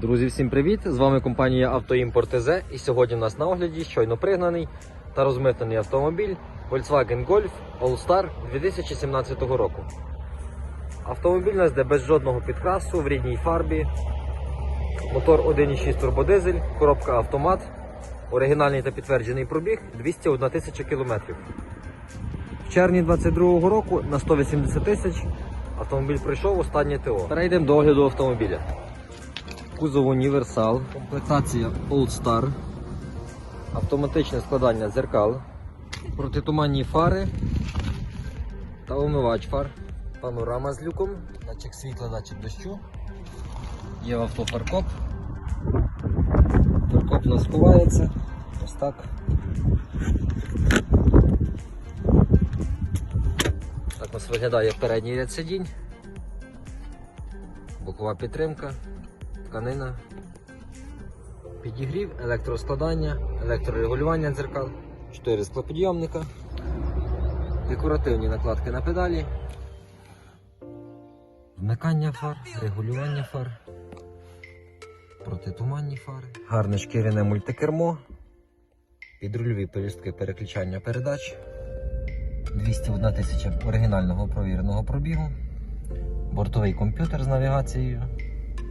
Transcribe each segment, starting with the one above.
Друзі, всім привіт! З вами компанія Автоімпорт ТЗ і сьогодні у нас на огляді щойно пригнаний та розмитнений автомобіль Volkswagen Golf All-Star 2017 року. Автомобіль нас йде без жодного підкрасу в рідній фарбі. Мотор 1,6 турбодизель, коробка автомат, оригінальний та підтверджений пробіг 201 тисяча кілометрів. В червні 2022 року на 180 тисяч автомобіль пройшов останнє ТО. Перейдемо до огляду автомобіля. Кузов універсал, комплектація Old Star, автоматичне складання дзеркал, протитуманні фари та омивач фар, панорама з люком, датчик світла, датчик дощу. Є в авто фаркоп. Фаркоп у нас ховається. Ось так. Так нас виглядає передній ряд сидінь, бокова підтримка, тканина, підігрів, електроскладання, електрорегулювання дзеркал, 4 склопідйомника, декоративні накладки на педалі, вмикання фар, регулювання фар, протитуманні фари, гарне шкіряне мультикермо, підрульові пелюстки переключання передач. 201 тисяча оригінального провіреного пробігу, бортовий комп'ютер з навігацією,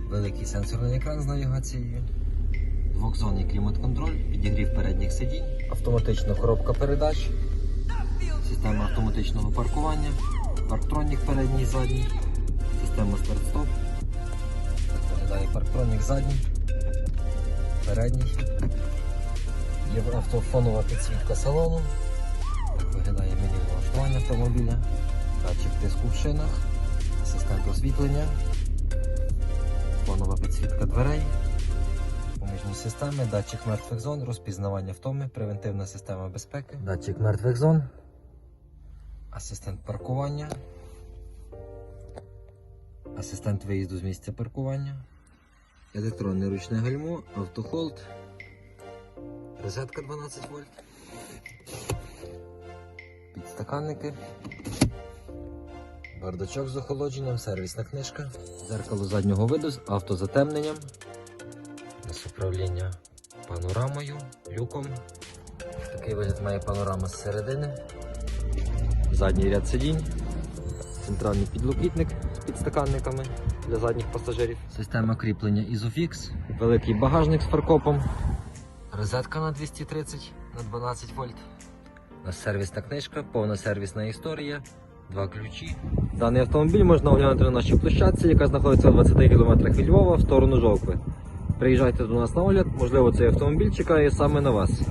великий сенсорний екран з навігацією, двохзонний клімат-контроль, підігрів передніх сидінь, автоматична коробка передач, система автоматичного паркування, парктронік передній і задній, система старт-стоп. Так парктронік задній, передній. Є автофонова підсвітка салону. Так виглядає меню налаштування автомобіля, датчик тиску в шинах, асистент освітлення, фонова підсвітка дверей, поміжні системи, датчик мертвих зон, розпізнавання втоми, превентивна система безпеки, датчик мертвих зон, асистент паркування, асистент виїзду з місця паркування, електронне ручне гальмо, автохолд, розетка 12 вольт підстаканники, бардачок з охолодженням, сервісна книжка, дзеркало заднього виду з автозатемненням, нас управління панорамою, люком. Такий вигляд має панорама з середини, задній ряд сидінь, центральний підлокітник з підстаканниками для задніх пасажирів, система кріплення Isofix, великий багажник з фаркопом, розетка на 230 на 12 вольт. У нас сервісна книжка, повна сервісна історія, два ключі. Даний автомобіль можна оглянути на нашій площадці, яка знаходиться в 20 км від Львова в сторону Жовкви. Приїжджайте до нас на огляд, можливо, цей автомобіль чекає саме на вас.